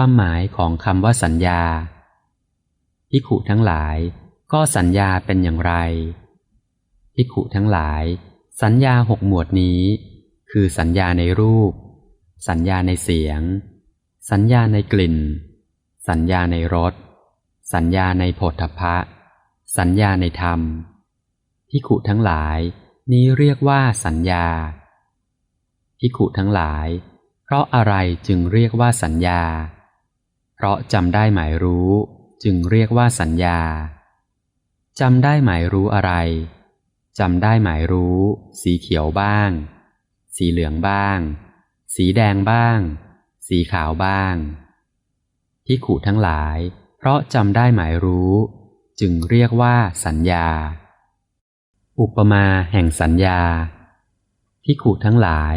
ความหมายของคำว่าสัญญาพิขุทั้งหลาย ก็สัญญาเป็นอย่างไรพิขุทั้งหลาย สัญญาหกหมวดนี้ คือสัญญาในรูป สัญญาในเสียง สัญญาในกลิ่น สัญญาในรสสัญญาในโผฏฐพะสัญญาในธรรมพิขุทั้งหลาย นี้เรียกว่าสัญญาพิขุทั้งหลาย เพราะอะไรจึงเรียกว่าสัญญา เพราะจำได้หมายรู้จึงเรียกว่าสัญญาจำได้หมายรู้อะไรจำได้หมายรู้ สีเขียวบ้าง สีเหลืองบ้าง สีแดงบ้าง สีขาวบ้างพิขุทั้งหลาย เพราะจำได้หมายรู้ จึงเรียกว่าสัญญา อุปมาแห่งสัญญาพิขุทั้งหลาย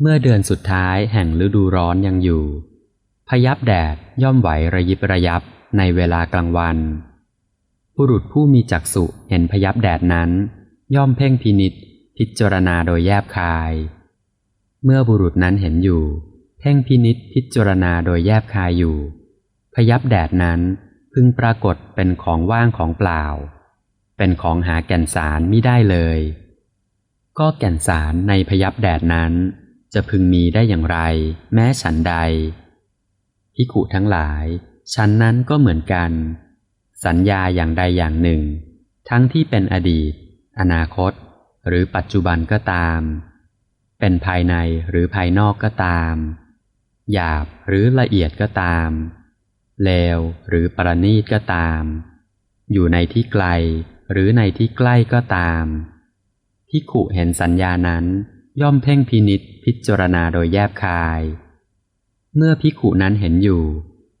เมื่อเดือนสุดท้ายแห่งฤดูร้อนยังอยู่ พยับแดดย่อมไหวระยิบระยับในเวลากลางวัน บุรุษผู้มีจักษุเห็นพยับแดดนั้น ย่อมเพ่งพินิษพิจารณาโดยแยบคาย เมื่อบุรุษนั้นเห็นอยู่ เพ่งพินิษพิจารณาโดยแยบคายอยู่ พยับแดดนั้นพึงปรากฏเป็นของว่างของเปล่า เป็นของหาแก่นสารม่ได้เลย ก็แก่นสารในพยับแดดนั้น จะพึงมีได้อย่างไร แม้ฉันใด พิขุทั้งหลาย ชั้นนั้นก็เหมือนกัน สัญญาอย่างใดอย่างหนึ่ง ทั้งที่เป็นอดีต อนาคต หรือปัจจุบันก็ตาม เป็นภายในหรือภายนอกก็ตาม หยาบหรือละเอียดก็ตาม เลวหรือประณีตก็ตาม อยู่ในที่ไกลหรือในที่ใกล้ก็ตามพิขุเห็นสัญญานั้นย่อมเพ่งพินิษพิจารณาโดยแยบคาย เมื่อพิขุนั้นเห็นอยู่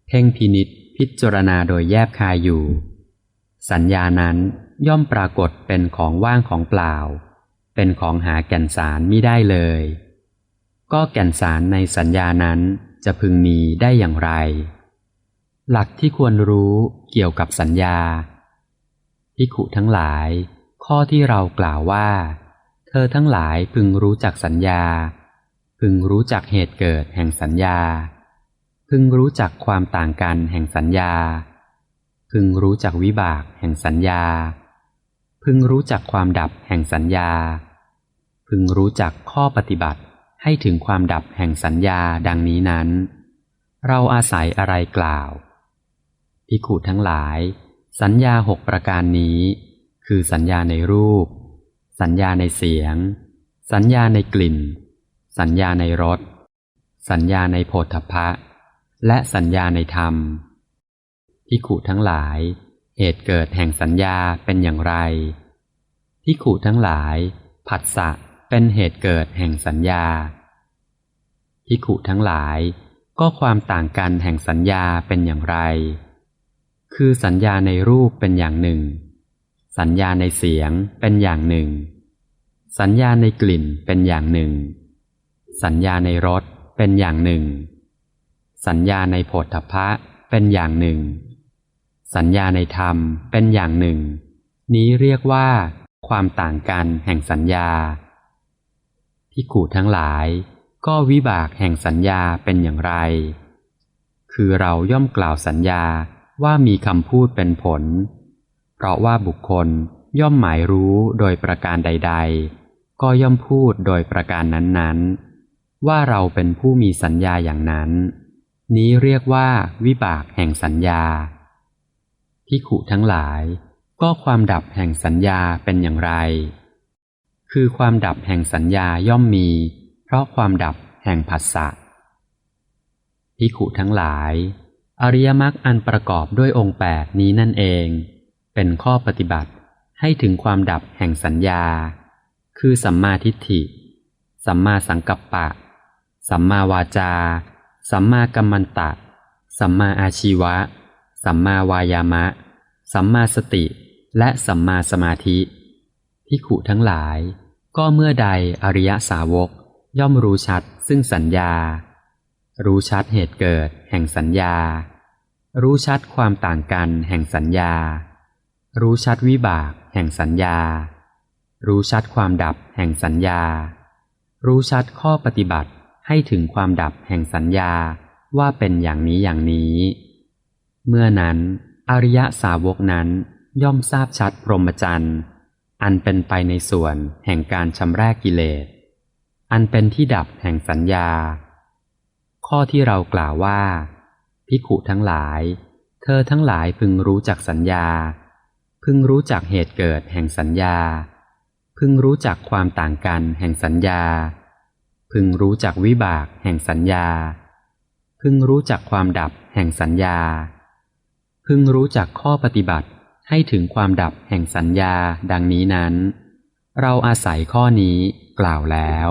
เพ่งพินิษพิจารณาโดยแยบคายอยู่ สัญญานั้นย่อมปรากฏเป็นของว่างของเปล่า เป็นของหาแก่นสารมิได้เลย ก็แก่นสารในสัญญานั้นจะพึงมีได้อย่างไร หลักที่ควรรู้เกี่ยวกับสัญญาพิขุทั้งหลาย ข้อที่เรากล่าวว่า เธอทั้งหลายพึงรู้จักสัญญา พึงรู้จักเหตุเกิดแห่งสัญญา พึงรู้จักความต่างกันแห่งสัญญา พึงรู้จักวิบากแห่งสัญญา พึงรู้จักความดับแห่งสัญญา พึงรู้จักข้อปฏิบัติให้ถึงความดับแห่งสัญญาดังนี้นั้น เราอาศัยอะไรกล่าวพิขูทั้งหลาย สัญญาหกประการนี้ คือสัญญาในรูป สัญญาในเสียง สัญญาในกลิ่น สัญญาในรส สัญญาในโผฏฐพะ และสัญญาในธรรมพิขุทั้งหลาย เหตุเกิดแห่งสัญญาเป็นอย่างไรพิขุทั้งหลาย ผัสสะเป็นเหตุเกิดแห่งสัญญาพิขุทั้งหลาย ก็ความต่างกันแห่งสัญญาเป็นอย่างไร คือสัญญาในรูปเป็นอย่างหนึ่ง สัญญาในเสียงเป็นอย่างหนึ่ง สัญญาในกลิ่นเป็นอย่างหนึ่ง สัญญาในรสเป็นอย่างหนึ่ง สัญญาในโพธพะเป็นอย่างหนึ่ง สัญญาในธรรมเป็นอย่างหนึ่ง นี้เรียกว่า ความต่างกันแห่งสัญญาพิขูทั้งหลาย ก็วิบากแห่งสัญญาเป็นอย่างไร คือเราย่อมกล่าวสัญญาว่ามีคำพูดเป็นผล เพราะว่าบุคคลย่อมหมายรู้โดยประการใด ๆ ก็ย่อมพูดโดยประการนั้นๆ ว่าเราเป็นผู้มีสัญญาอย่างนั้น นี้เรียกว่าวิบากแห่งสัญญาพิขุทั้งหลาย ก็ความดับแห่งสัญญาเป็นอย่างไร คือความดับแห่งสัญญาย่อมมี เพราะความดับแห่งผัสสะพิขุทั้งหลาย อริยมรรคอันประกอบด้วยองค์แปดนี้นั่นเอง เป็นข้อปฏิบัติให้ถึงความดับแห่งสัญญา คือสัมมาทิฏฐิ สัมมาสังกัปปะ สัมมาวาจา สัมมากัมมันตะ สัมมาอาชีวะ สัมมาวายามะ สัมมาสติ และสัมมาสมาธิพิขุทั้งหลาย ก็เมื่อใดอริยสาวกย่อมรู้ชัดซึ่งสัญญา รู้ชัดเหตุเกิดแห่งสัญญา รู้ชัดความต่างกันแห่งสัญญา รู้ชัดวิบากแห่งสัญญา รู้ชัดความดับแห่งสัญญา รู้ชัดข้อปฏิบัติ ให้ถึงความดับแห่งสัญญาว่าเป็นอย่างนี้อย่างนี้ เมื่อนั้น อริยสาวกนั้นย่อมทราบชัดพรหมจรรย์อันเป็นไปในส่วนแห่งการชำระกิเลส อันเป็นที่ดับแห่งสัญญา ข้อที่เรากล่าวว่า พิขุทั้งหลาย เธอทั้งหลายพึงรู้จักสัญญา พึงรู้จักเหตุเกิดแห่งสัญญา พึงรู้จักความต่างกันแห่งสัญญา พึงรู้จักวิบากแห่งสัญญา พึงรู้จักความดับแห่งสัญญา พึงรู้จักข้อปฏิบัติให้ถึงความดับแห่งสัญญาดังนี้นั้น เราอาศัยข้อนี้กล่าวแล้ว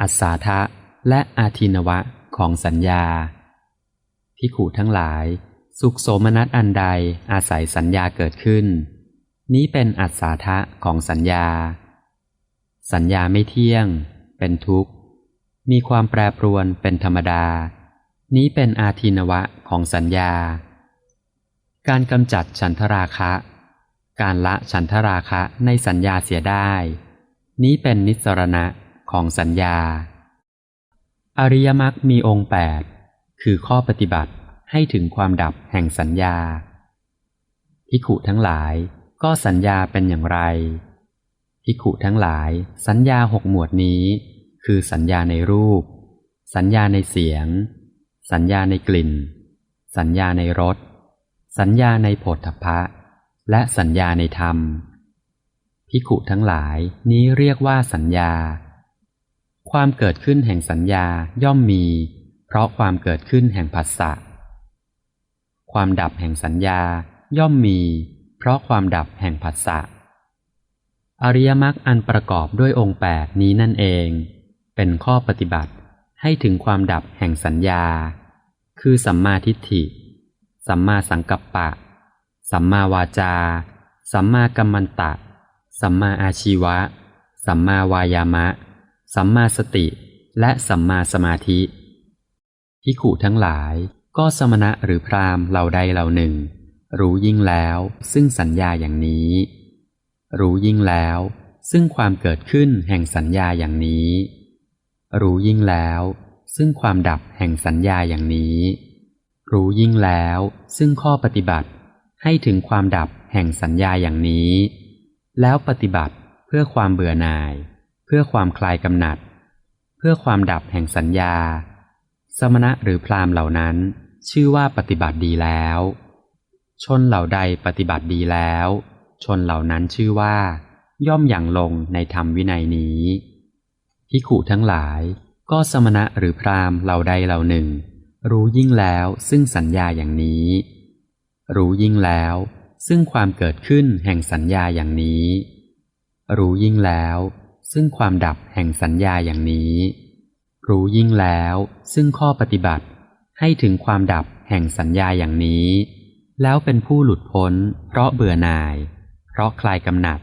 อัศาทะและอาทินวะของสัญญาพิขูทั้งหลาย สุขโสมนัสอันใดอาศัยสัญญาเกิดขึ้น นี้เป็นอัศาทะของสัญญา สัญญาไม่เที่ยง เป็นทุกข์ มีความแปรปรวนเป็นธรรมดา นี้เป็นอาทินวะของสัญญา การกำจัดฉันทราคะ การละฉันทราคะในสัญญาเสียได้ นี้เป็นนิสรณะของสัญญา อริยมรรคมีองค์แปดคือข้อปฏิบัติให้ถึงความดับแห่งสัญญาพิขุทั้งหลายก็สัญญาเป็นอย่างไรพิขุทั้งหลายสัญญาหกหมวดนี้ คือสัญญาในรูป สัญญาในเสียง สัญญาในกลิ่น สัญญาในรส สัญญาในโผฏฐพะ และสัญญาในธรรม พิขุทั้งหลายนี้เรียกว่าสัญญา ความเกิดขึ้นแห่งสัญญาย่อมมี เพราะความเกิดขึ้นแห่งผัสสะ ความดับแห่งสัญญาย่อมมี เพราะความดับแห่งผัสสะอริยมรรคอันประกอบด้วยองค์แปดนี้นั่นเอง เป็นข้อปฏิบัติให้ถึงความดับแห่งสัญญา คือสัมมาทิฏฐิ สัมมาสังกัปปะ สัมมาวาจา สัมมากัมมันตะ สัมมาอาชีวะ สัมมาวายามะ สัมมาสติ และสัมมาสมาธิพิขุทั้งหลายก็สมณะหรือพรามเหล่าใดเหล่าหนึ่ง รู้ยิ่งแล้วซึ่งสัญญาอย่างนี้ รู้ยิ่งแล้วซึ่งความเกิดขึ้นแห่งสัญญาอย่างนี้ รู้ยิ่งแล้ว ซึ่งความดับแห่งสัญญาอย่างนี้ รู้ยิ่งแล้ว ซึ่งข้อปฏิบัติ ให้ถึงความดับแห่งสัญญาอย่างนี้ แล้วปฏิบัติเพื่อความเบื่อหน่าย เพื่อความคลายกำหนัด เพื่อความดับแห่งสัญญา สมณะหรือพรามเหล่านั้น ชื่อว่าปฏิบัติดีแล้ว ชนเหล่าใดปฏิบัติดีแล้ว ชนเหล่านั้นชื่อว่า ย่อมอย่างลงในธรรมวินัยนี้ พิขุทั้งหลาย ก็สมณะหรือพรามเหล่าใดเหล่าหนึ่ง รู้ยิ่งแล้วซึ่งสัญญาอย่างนี้ รู้ยิ่งแล้ว ซึ่งความเกิดขึ้นแห่งสัญญาอย่างนี้ รู้ยิ่งแล้ว ซึ่งความดับแห่งสัญญาอย่างนี้ รู้ยิ่งแล้ว ซึ่งข้อปฏิบัติให้ถึงความดับแห่งสัญญาอย่างนี้ แล้วเป็นผู้หลุดพ้น เพราะเบื่อหน่าย เพราะคลายกำหนัด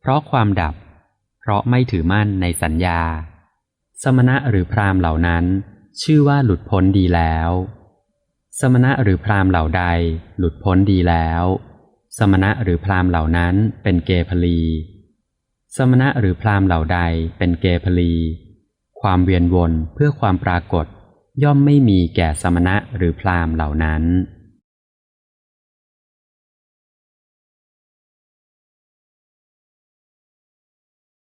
เพราะความดับ เพราะไม่ถือมั่นในสัญญา สมณะหรือพรามเหล่านั้น ชื่อว่าหลุดพ้นดีแล้ว สมณะหรือพรามเหล่าใด หลุดพ้นดีแล้ว สมณะหรือพรามเหล่านั้นเป็นเกพลี สมณะหรือพรามเหล่าใดเป็นเกพลี ความเวียนวนเพื่อความปรากฏ ย่อมไม่มีแก่สมณะหรือพรามเหล่านั้น